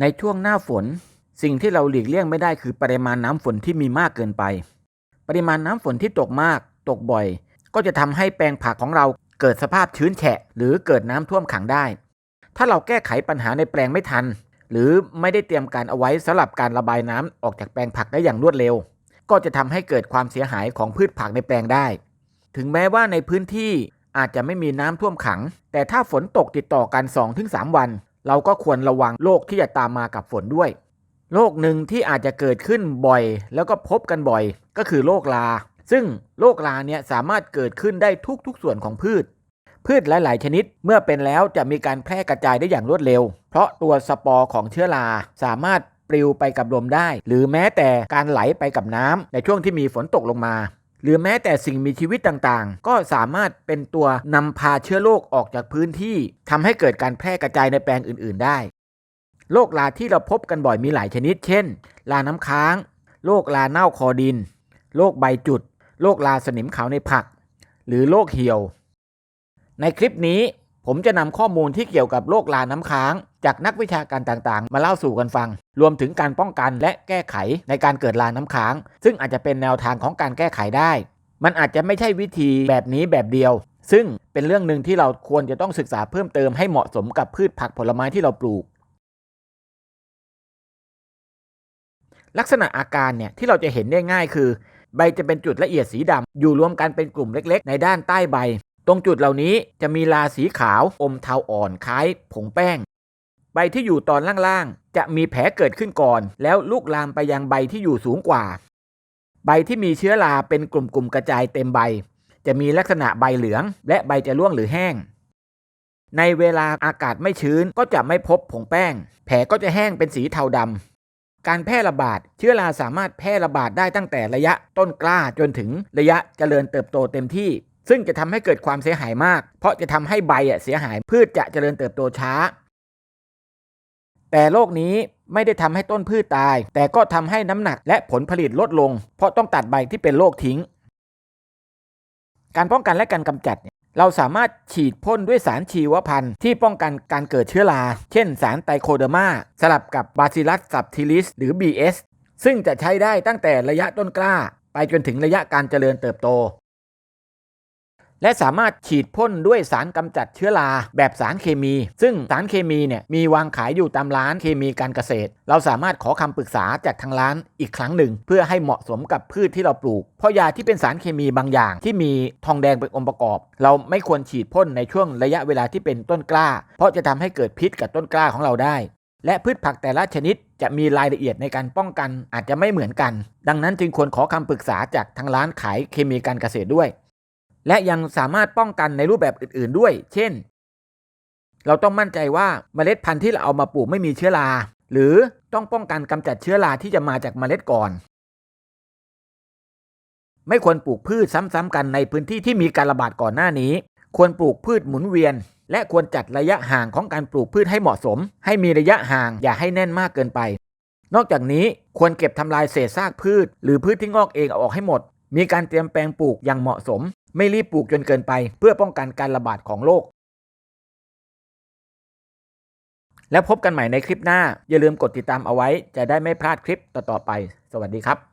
ในช่วงหน้าฝน สิ่งที่เราหลีกเลี่ยงไม่ได้คือปริมาณน้ำฝนที่มีมากเกินไป ปริมาณน้ำฝนที่ตกมาก ตกบ่อย ก็จะทำให้แปลงผักของเราเกิดสภาพชื้นแฉะ หรือเกิดน้ำท่วมขังได้ ถ้าเราแก้ไขปัญหาในแปลงไม่ทัน หรือไม่ได้เตรียมการเอาไว้สำหรับการระบายน้ำออกจากแปลงผักได้อย่างรวดเร็ว ก็จะทำให้เกิดความเสียหายของพืชผักในแปลงได้ ถึงแม้ว่าในพื้นที่อาจจะไม่มีน้ำท่วมขัง แต่ถ้าฝนตกติดต่อกัน 2-3 วัน เราก็ควรระวังโรคที่จะตามมากับฝนด้วยโรคหนึ่งที่อาจจะเกิดขึ้นบ่อย แล้วก็พบกันบ่อย ก็คือโรคราซึ่งโรคราเนี่ยสามารถเกิดขึ้นได้ทุกๆส่วนของพืช พืชหลาย ๆ ชนิดเมื่อเป็นแล้วจะมีการแพร่กระจายได้อย่างรวดเร็ว เพราะตัวสปอร์ของเชื้อราสามารถปลิวไปกับลมได้ หรือแม้แต่การไหลไปกับน้ำในช่วงที่มีฝนตกลงมา หรือแม้แต่สิ่งมีชีวิตต่างๆ ก็สามารถเป็นตัวนำพาเชื้อโรคออกจากพื้นที่ทำให้เกิดการแพร่กระจายในแปลงอื่นๆได้ โรคราที่เราพบกันบ่อยมีหลายชนิด เช่นราน้ำค้าง โรคราเน่าคอดิน โรคใบจุด โรคราสนิมขาวในผัก หรือโรคเหี่ยว ในคลิปนี้ผมจะนำข้อมูลที่เกี่ยวกับโรคราน้ำค้าง จากนักวิชาการต่างๆ มาเล่าสู่กันฟัง รวมถึงการป้องกันและแก้ไขในการเกิดราน้ำค้าง ซึ่งอาจจะเป็นแนวทางของการแก้ไขได้ มันอาจจะไม่ใช่วิธีแบบนี้แบบเดียว ซึ่งเป็นเรื่องหนึ่งที่เราควรจะต้องศึกษาเพิ่มเติมให้เหมาะสมกับพืชผักผลไม้ที่เราปลูกลักษณะอาการเนี่ยที่เราจะเห็นได้ง่ายคือ ใบจะเป็นจุดละเอียดสีดำอยู่รวมกันเป็นกลุ่มเล็ก ๆ ในด้านใต้ใบ ตรงจุดเหล่านี้จะมีลาสีขาวอมเทาอ่อนคล้ายผงแป้ง ใบที่อยู่ตอนล่างๆ จะมีแผลเกิดขึ้นก่อน แล้วลุกลามไปยังใบที่อยู่สูงกว่า ใบที่มีเชื้อราเป็นกลุ่มๆกระจายเต็มใบ จะมีลักษณะใบเหลือง และใบจะร่วงหรือแห้ง ในเวลาอากาศไม่ชื้นก็จะไม่พบผงแป้ง แผลก็จะแห้งเป็นสีเทาดำการแพร่ระบาดเชื้อราสามารถแพร่ระบาดได้ตั้งแต่ระยะต้นกล้าจนถึงระยะเจริญเติบโตเต็มที่ซึ่งจะทำให้เกิดความเสียหายมาก เพราะจะทำให้ใบเสียหายพืชจะเจริญเติบโตช้า แต่โรคนี้ไม่ได้ทำให้ต้นพืชตาย แต่ก็ทำให้น้ำหนักและผลผลิตลดลง เพราะต้องตัดใบที่เป็นโรคทิ้ง การป้องกันและการกำจัดเนี่ยเราสามารถฉีดพ่นด้วยสารชีวพันธุ์ที่ป้องกันการเกิดเชื้อรา เช่นสารไตโคเดอร์มาสลับกับบาซิลัสซับทิลิสหรือ BS ซึ่งจะใช้ได้ตั้งแต่ระยะต้นกล้า ไปจนถึงระยะการเจริญเติบโต และสามารถฉีดพ่นด้วยสารกำจัดเชื้อราแบบสารเคมี ซึ่งสารเคมีเนี่ยมีวางขายอยู่ตามร้านเคมีการเกษตร เราสามารถขอคำปรึกษาจากทางร้านอีกครั้งหนึ่ง เพื่อให้เหมาะสมกับพืชที่เราปลูก เพราะยาที่เป็นสารเคมีบางอย่างที่มีทองแดงเป็นองค์ประกอบ เราไม่ควรฉีดพ่นในช่วงระยะเวลาที่เป็นต้นกล้า เพราะจะทำให้เกิดพิษกับต้นกล้าของเราได้ และพืชผักแต่ละชนิดจะมีรายละเอียดในการป้องกันอาจจะไม่เหมือนกัน ดังนั้นจึงควรขอคำปรึกษาจากทางร้านขายเคมีการเกษตรด้วย และยังสามารถป้องกันในรูปแบบอื่น ๆด้วย เช่น เราต้องมั่นใจว่าเมล็ดพันธุ์ที่เราเอามาปลูกไม่มีเชื้อรา หรือต้องป้องกันกำจัดเชื้อราที่จะมาจากเมล็ดก่อน ไม่ควรปลูกพืชซ้ำๆกันในพื้นที่ที่มีการระบาดก่อนหน้านี้ ควรปลูกพืชหมุนเวียน และควรจัดระยะห่างของการปลูกพืชให้เหมาะสม ให้มีระยะห่างอย่าให้แน่นมากเกินไป นอกจากนี้ควรเก็บทำลายเศษซากพืช หรือพืชที่งอกเองเอาออกให้หมดมีการเตรียมแปลงปลูกอย่างเหมาะสม ไม่รีบปลูกจนเกินไป เพื่อป้องกันการระบาดของโรคแล้วพบกันใหม่ในคลิปหน้า อย่าลืมกดติดตามเอาไว้ จะได้ไม่พลาดคลิปต่อๆไป สวัสดีครับ